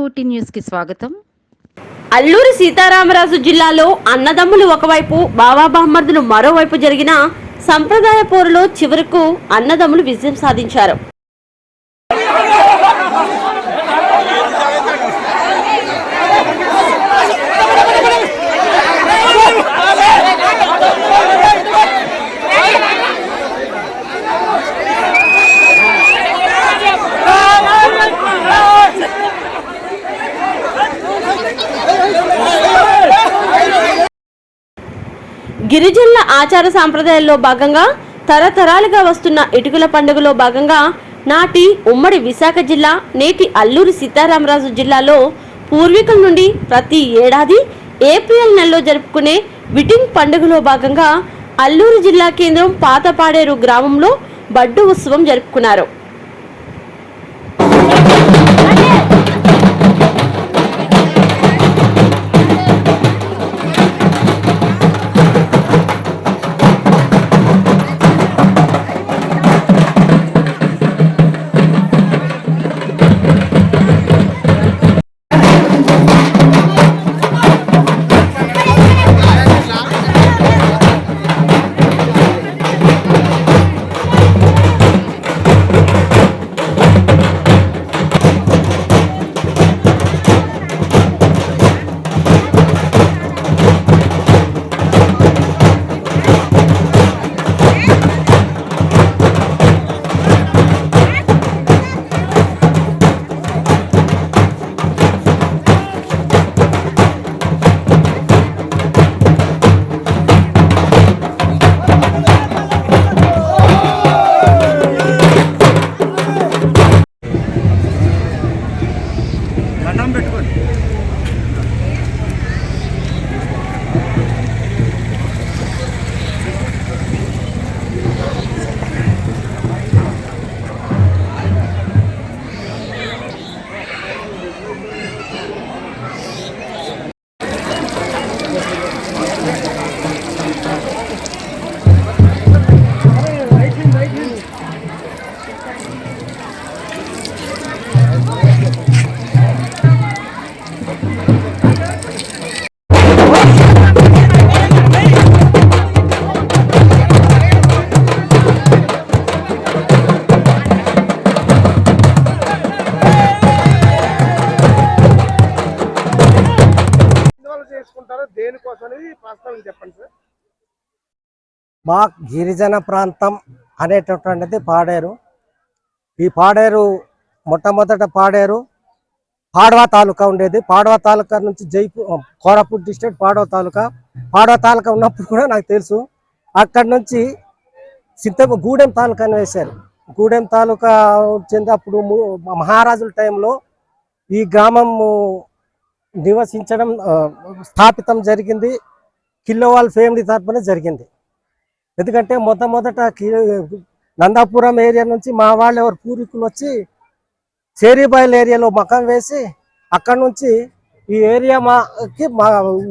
Forty న్యూస్కి స్వాగతం. అల్లూరి సీతారామరాజు జిల్లాలో అన్నదమ్ములు ఒకవైపు బాబా బామ్మర్దులు మరోవైపు జరిగిన సంప్రదాయ పోరులో చివరకు అన్నదమ్ములు విజయం సాధించారు. గిరిజనుల ఆచార సాంప్రదాయాల్లో భాగంగా తరతరాలుగా వస్తున్న ఇటుకల పండుగలో భాగంగా నాటి ఉమ్మడి విశాఖ జిల్లా నేటి అల్లూరి సీతారామరాజు జిల్లాలో పూర్వీకుల నుండి ప్రతి ఏడాది ఏప్రిల్ నెలలో జరుపుకునే విటింగ్ పండుగలో భాగంగా అల్లూరు జిల్లా కేంద్రం పాతపాడేరు గ్రామంలో బడ్డు ఉత్సవం జరుపుకున్నారు. దండం పెట్టుకోండి. చెప్పండి సార్. మా గిరిజన ప్రాంతం అనేటటువంటిది పాడేరు. ఈ పాడేరు మొట్టమొదట పాడేరు పాడవా తాలూకా ఉండేది. పాడవా తాలూకా నుంచి జైపూర్ కోరాపూర్ డిస్ట్రిక్ట్ పాడవ తాలూకా. పాడవ తాలూకా ఉన్నప్పుడు కూడా నాకు తెలుసు. అక్కడి నుంచి సింత గూడెం తాలూకా అని వేశారు. గూడెం తాలూకా వచ్చేటప్పుడు అప్పుడు మహారాజుల టైంలో ఈ గ్రామం నివసించడం స్థాపితం జరిగింది. కిల్లోవాల్ ఫ్యామిలీ తరఫున జరిగింది. ఎందుకంటే మొట్టమొదట నందాపురం ఏరియా నుంచి మా వాళ్ళు ఎవరు పూర్వీకులు వచ్చి చేరిబాయిల్ ఏరియాలో మకం వేసి అక్కడ నుంచి ఈ ఏరియా మాకి మా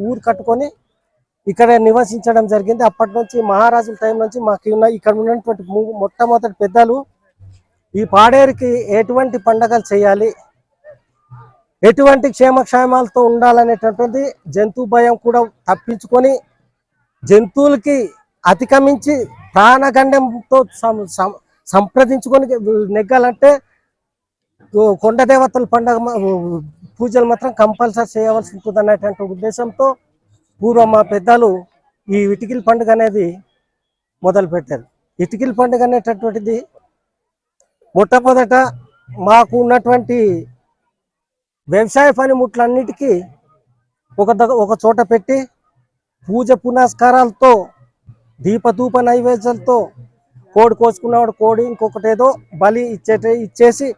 ఊరు కట్టుకొని ఇక్కడ నివసించడం జరిగింది. అప్పటి నుంచి మహారాజుల టైం నుంచి మాకు ఉన్న ఇక్కడ ఉన్నటువంటి మొట్టమొదటి పెద్దలు ఈ పాడేరుకి ఎటువంటి పండగలు చేయాలి ఎటువంటి క్షేమక్షేమాలతో ఉండాలనేటటువంటి జంతు భయం కూడా తప్పించుకొని జంతువులకి అతిక్రమించి ప్రాణగండంతో సం- సంప్రదించుకొని నెగ్గాలంటే కొండ దేవతల పండగ పూజలు మాత్రం కంపల్సరీ చేయవలసి ఉంటుంది అనేటువంటి ఉద్దేశంతో పూర్వం మా పెద్దలు ఈ ఇటికిల పండుగ అనేది మొదలు పెట్టారు ఇటికిల పండుగ అనేటటువంటిది మొట్టమొదట మాకు ఉన్నటువంటి వ్యవసాయ పనిముట్లన్నిటికీ ఒక దగ ఒక చోట పెట్టి పూజ పునస్కారాలతో దీపధూప నైవేద్యాలతో కోడి కోసుకున్నవాడు కోడి ఇంకొకటేదో బలి ఇచ్చేట ఇచ్చేసి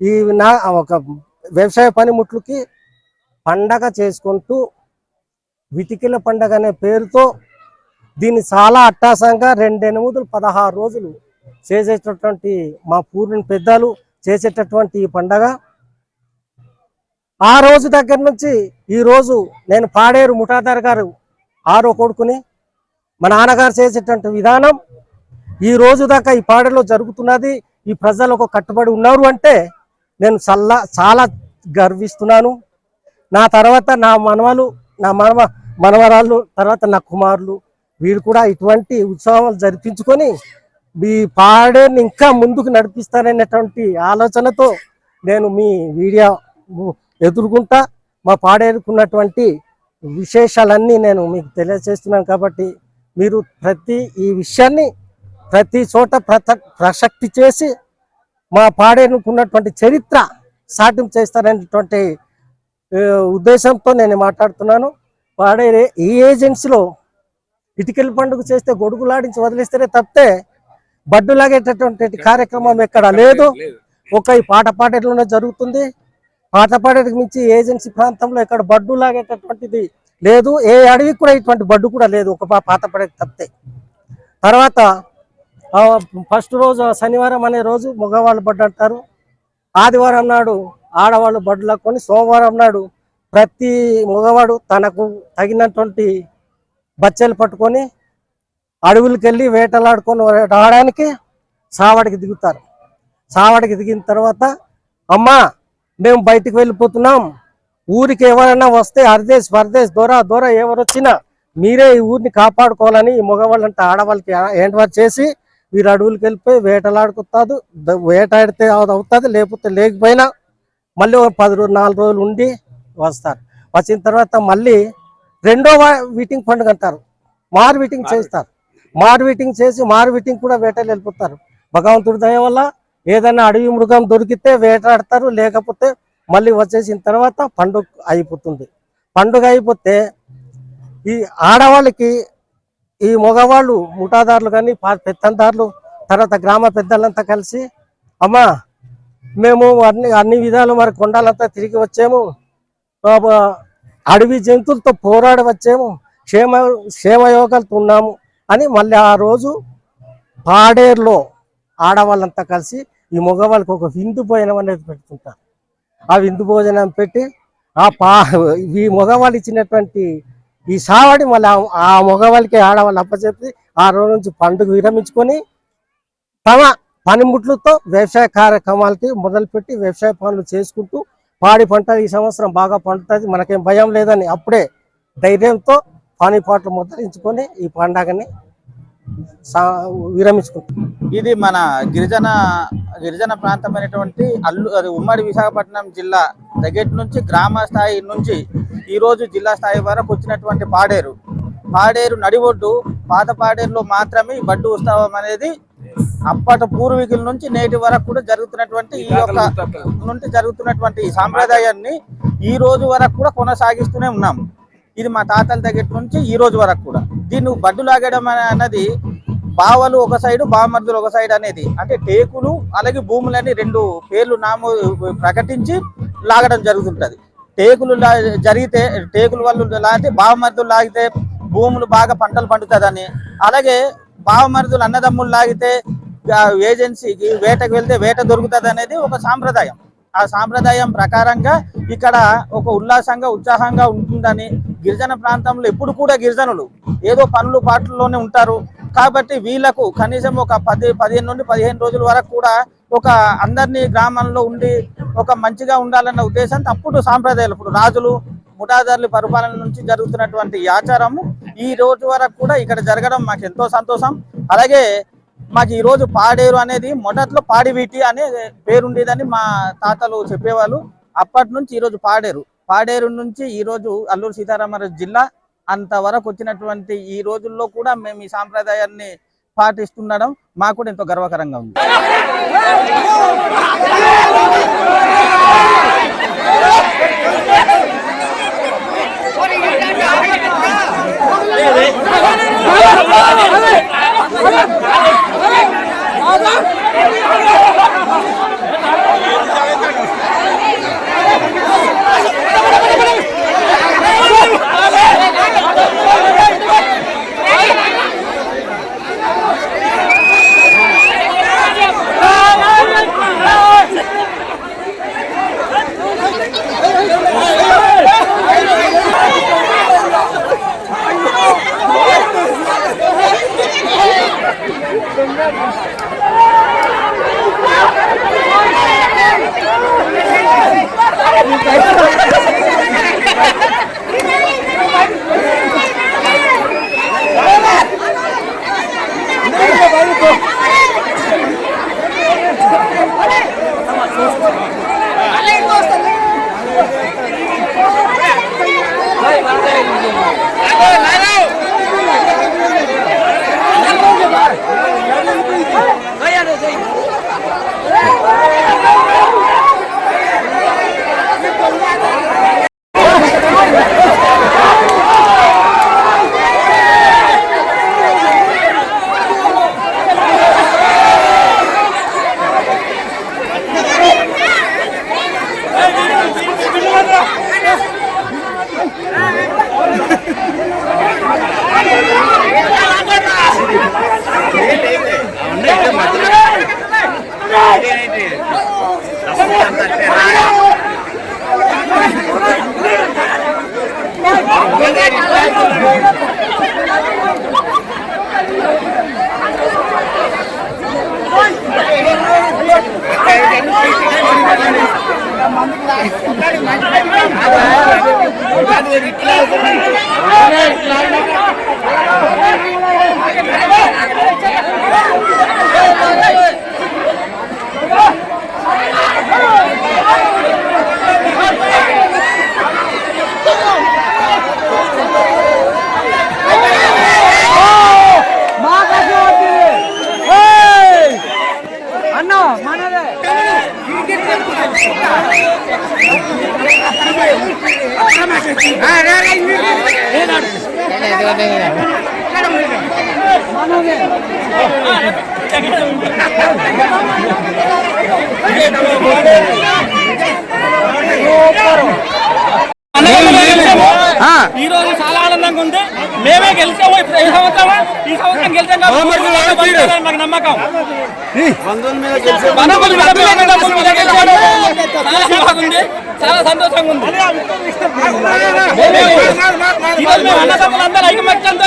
ఈ నా ఒక వ్యవసాయ పనిముట్లకి పండగ చేసుకుంటూ వితికిల పండగ అనే పేరుతో దీన్ని చాలా అట్టాసంగా రెండెనిమిదిలు పదహారు రోజులు చేసేటటువంటి మా పూర్ణ పెద్దలు చేసేటటువంటి ఈ పండగ. ఆ రోజు దగ్గర నుంచి ఈ రోజు నేను పాడేరు ముఠాదార్ గారు ఆరో కొడుకుని మా నాన్నగారు చేసేటువంటి విధానం ఈ రోజు దాకా ఈ పాడేరులో జరుగుతున్నది. ఈ ప్రజలు ఒక కట్టుబడి ఉన్నారు అంటే నేను చల్ల చాలా గర్విస్తున్నాను. నా తర్వాత నా మనవలు నా మనవ మనవరాళ్ళు తర్వాత నా కుమారులు వీళ్ళు కూడా ఇటువంటి ఉత్సవాలు జరిపించుకొని మీ పాడేని ఇంకా ముందుకు నడిపిస్తారనేటువంటి ఆలోచనతో నేను మీ వీడియో ఎదుర్కొంటా మా పాడేరుకున్నటువంటి విశేషాలన్నీ నేను మీకు తెలియజేస్తున్నాను కాబట్టి మీరు ప్రతి ఈ విషయాన్ని ప్రతి చోట ప్రత ప్రసక్తి చేసి మా పాడేరుకున్నటువంటి చరిత్ర సాటింపు చేస్తారనేటువంటి ఉద్దేశంతో నేను మాట్లాడుతున్నాను. పాడేరే ఈ ఏజెన్సీలో ఇటుకల పండుగ చేస్తే గొడుగులాడించి వదిలేస్తేనే తప్పితే బడ్డు లాగేటటువంటి కార్యక్రమం ఎక్కడ లేదు. ఒక ఈ పాట పాడేట్లోనే జరుగుతుంది. పాట మించి ఏజెన్సీ ప్రాంతంలో ఇక్కడ బడ్డు లాగేటటువంటిది లేదు. ఏ అడవికి కూడా ఇటువంటి బడ్డు కూడా లేదు. ఒక పా- పాత తప్పితే. తర్వాత ఫస్ట్ రోజు శనివారం అనే రోజు మగవాళ్ళు బడ్డు అంటారు. ఆదివారం నాడు ఆడవాళ్ళు బడ్డు లాక్కొని సోమవారం నాడు ప్రతి మగవాడు తనకు తగినటువంటి బచ్చలు పట్టుకొని అడవులకి వెళ్ళి వేటలాడుకొని రావడానికి సావడికి దిగుతారు. సావడికి దిగిన తర్వాత అమ్మా మేము బయటికి వెళ్ళిపోతున్నాం. ఊరికి ఎవరైనా వస్తే హర్దేశ్ పరదేశ్ దూర దూర ఎవరు వచ్చినా మీరే ఈ ఊరిని కాపాడుకోవాలని ఈ మగవాళ్ళంటే ఆడవాళ్ళకి ఏంటి చేసి వీరు అడవులకు వెళ్ళిపోయి వేటలాడుకుతాదు వేటాడితే అది అవుతుంది లేకపోతే లేకపోయినా మళ్ళీ ఒక పది రోజులు నాలుగు రోజులు ఉండి వస్తారు. వచ్చిన తర్వాత మళ్ళీ రెండో వీటింగ్ పండుగ అంటారు. మారు వీటింగ్ చేస్తారు. మారు వీటింగ్ చేసి మారు వీటింగ్ కూడా వేటలు వెళ్ళిపోతారు. భగవంతుడి దయ వల్ల ఏదైనా అడవి మృగం దొరికితే వేటాడతారు లేకపోతే మళ్ళీ వచ్చేసిన తర్వాత పండుగ అయిపోతుంది. పండుగ అయిపోతే ఈ ఆడవాళ్ళకి ఈ మగవాళ్ళు ముఠాదారులు కానీ పెత్తందారులు తర్వాత గ్రామ పెద్దలంతా కలిసి అమ్మా మేము అన్ని అన్ని విధాలు మరి కొండలంతా తిరిగి వచ్చాము. అడవి జంతువులతో పోరాడి వచ్చాము. క్షేమ క్షేమయోగాలతో ఉన్నాము అని మళ్ళీ ఆ రోజు పాడేరులో ఆడవాళ్ళంతా కలిసి ఈ మగవాళ్ళకి ఒక విందు భోజనం అనేది పెడుతుంటారు ఆ విందు భోజనం పెట్టి ఆ పా ఈ మగవాళ్ళు ఇచ్చినటువంటి ఈ సావడి మళ్ళీ ఆ- మగవాళ్ళకి ఆడవాళ్ళు అప్పచెప్పి ఆ రోజు నుంచి పండుగ విరమించుకొని తమ పనిముట్లతో వ్యవసాయ కార్యక్రమాలకి మొదలుపెట్టి వ్యవసాయ పనులు చేసుకుంటూ పాడి పంట ఈ సంవత్సరం బాగా పండుతుంది. మనకేం భయం లేదని అప్పుడే ధైర్యంతో పని పాటలు మొదలించుకొని ఈ పండగని విరమించుకుంటాం ఇది మన గిరిజన గిరిజన ప్రాంతమైనటువంటి అల్లు అది ఉమ్మడి విశాఖపట్నం జిల్లా దగ్గర నుంచి గ్రామ స్థాయి నుంచి ఈరోజు జిల్లా స్థాయి వరకు వచ్చినటువంటి పాడేరు. పాడేరు నడిబొడ్డు పాత పాడేరులో మాత్రమే బడ్డు ఉత్సవం అనేది అప్పటి పూర్వీకుల నుంచి నేటి వరకు కూడా జరుగుతున్నటువంటి ఈ యొక్క నుండి జరుగుతున్నటువంటి ఈ సాంప్రదాయాన్ని ఈ రోజు వరకు కూడా కొనసాగిస్తూనే ఉన్నాం. ఇది మా తాతల దగ్గర నుంచి ఈ రోజు వరకు కూడా. దీన్ని బడ్డు లాగడం అన్నది బావలు ఒక సైడు బామర్దులు ఒక సైడ్ అనేది. అంటే టేకులు అలాగే భూములని రెండు పేర్లు నామో ప్రకటించి లాగడం జరుగుతుంటది. టేకులు లా- జరిగితే టేకులు వాళ్ళు లాగితే బావమర్దులు లాగితే భూములు బాగా పంటలు పండుతుందని. అలాగే బావమర్దులు అన్నదమ్ములు లాగితే ఏజెన్సీకి వేటకు వెళ్తే వేట దొరుకుతుంది అనేది ఒక సాంప్రదాయం. ఆ సాంప్రదాయం ప్రకారంగా ఇక్కడ ఒక ఉల్లాసంగా ఉత్సాహంగా ఉంటుందని గిరిజన ప్రాంతంలో ఎప్పుడు కూడా గిరిజనులు ఏదో పనులు పాటల్లోనే ఉంటారు. కాబట్టి వీళ్ళకు కనీసం ఒక పది పదిహేను నుండి పదిహేను రోజుల వరకు కూడా ఒక అందరినీ గ్రామంలో ఉండి ఒక మంచిగా ఉండాలన్న ఉద్దేశంతో అప్పుడు సాంప్రదాయాలు. ఇప్పుడు రాజులు ముఠాదారుల పరిపాలన నుంచి జరుగుతున్నటువంటి ఈ ఆచారము ఈ రోజు వరకు కూడా ఇక్కడ జరగడం మాకు ఎంతో సంతోషం. అలాగే మాకు ఈరోజు పాడేరు అనేది మొదట్లో పాడివీటి అనే పేరుండేదని మా తాతలు చెప్పేవాళ్ళు. అప్పటి నుంచి ఈరోజు పాడేరు. పాడేరు నుంచి ఈరోజు అల్లూరు సీతారామరాజు జిల్లా అంతవరకు వచ్చినటువంటి ఈ రోజుల్లో కూడా మేము ఈ సాంప్రదాయాన్ని పాటిస్తుండడం మాకు కూడా ఎంతో గర్వకరంగా ఉంది Come on, come on. വിട്ടില്ല ఈ రోజు చాలా ఆనందంగా ఉంది. మేమే గెలిచాము? ఇప్పుడు ఈ సంవత్సరం ఈ సంవత్సరం గెలిచాం కాబట్టి మాకు నమ్మకం. చాలా సంతోషంగా ఉంది. మేము- ఈ రోజు మేము అన్నదమ్ములందరూ ఐకమత్యంతో